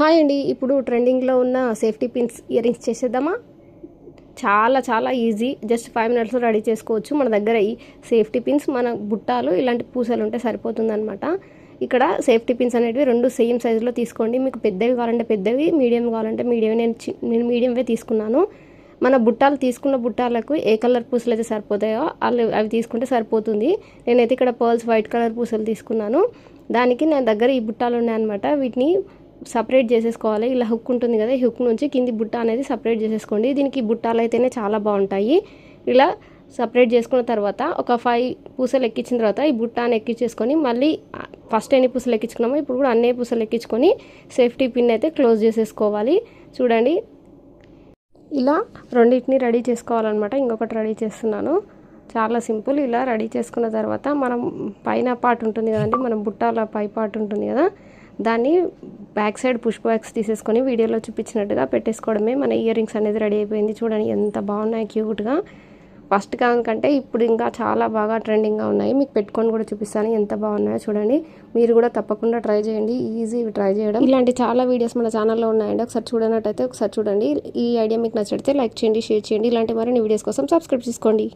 Hi అండి. ఇప్పుడు ట్రెండింగ్లో ఉన్న సేఫ్టీ పిన్స్ ఇయర్ రింగ్స్ చేసేద్దామా? చాలా చాలా ఈజీ జస్ట్ ఫైవ్ మినిట్స్లో రెడీ చేసుకోవచ్చు. మన దగ్గర ఈ సేఫ్టీ పిన్స్ మన బుట్టాలు ఇలాంటి పూసలు ఉంటే సరిపోతుందనమాట ఇక్కడ సేఫ్టీ పిన్స్ అనేటివి రెండు సేమ్ సైజులో తీసుకోండి. మీకు పెద్దవి కావాలంటే పెద్దవి మీడియం కావాలంటే మీడియం నేను నేను మీడియంవే తీసుకున్నాను. మన బుట్టాలు తీసుకున్న బుట్టాలకు ఏ కలర్ పూసలు అయితే సరిపోతాయో అవి అవి తీసుకుంటే సరిపోతుంది. నేనైతే ఇక్కడ పర్ల్స్ వైట్ కలర్ పూసలు తీసుకున్నాను. దానికి నా దగ్గర ఈ బుట్టాలు ఉన్నాయన్నమాట. వీటిని సపరేట్ చేసేసుకోవాలి. ఇలా హుక్ ఉంటుంది కదా ఈ హుక్ నుంచి కింది బుట్ట అనేది సపరేట్ చేసేసుకోండి. దీనికి బుట్టాలు అయితేనే చాలా బాగుంటాయి. ఇలా సపరేట్ చేసుకున్న తర్వాత ఒక ఫైవ్ పూసలు ఎక్కించిన తర్వాత ఈ బుట్టాన్ని ఎక్కించేసుకొని మళ్ళీ ఫస్ట్ ఎన్ని పూసలు ఎక్కించుకున్నామో ఇప్పుడు కూడా అన్ని పూసలు ఎక్కించుకొని సేఫ్టీ పిన్ అయితే క్లోజ్ చేసేసుకోవాలి. చూడండి. ఇలా రెండింటిని రెడీ చేసుకోవాలన్నమాట. ఇంకొకటి రెడీ చేస్తున్నాను. చాలా సింపుల్. ఇలా రెడీ చేసుకున్న తర్వాత మనం పైన పార్ట్ ఉంటుంది కదండి మనం బుట్టాల పై పార్ట్ ఉంటుంది కదా దాన్ని బ్యాక్ సైడ్ పుష్ బ్యాక్స్ తీసేసుకొని వీడియోలో చూపించినట్టుగా పెట్టేసుకోవడమే. మన ఇయర్ రింగ్స్ అనేది రెడీ అయిపోయింది. చూడండి ఎంత బాగున్నాయి క్యూట్గా ఫస్ట్ కంటే ఇప్పుడు ఇంకా చాలా బాగా ట్రెండింగ్గా ఉన్నాయి. మీకు పెట్టుకొని కూడా చూపిస్తాను ఎంత బాగున్నాయో చూడండి. మీరు కూడా తప్పకుండా ట్రై చేయండి. ఈజీ ట్రై చేయడం. ఇలాంటి చాలా వీడియోస్ మన ఛానల్లో ఉన్నాయండి. ఒకసారి చూడనట్టయితే ఒకసారి చూడండి. ఈ ఐడియా మీకు నచ్చితే లైక్ చేయండి షేర్ చేయండి. ఇలాంటి మరిన్ని వీడియోస్ కోసం సబ్స్క్రైబ్ చేసుకోండి.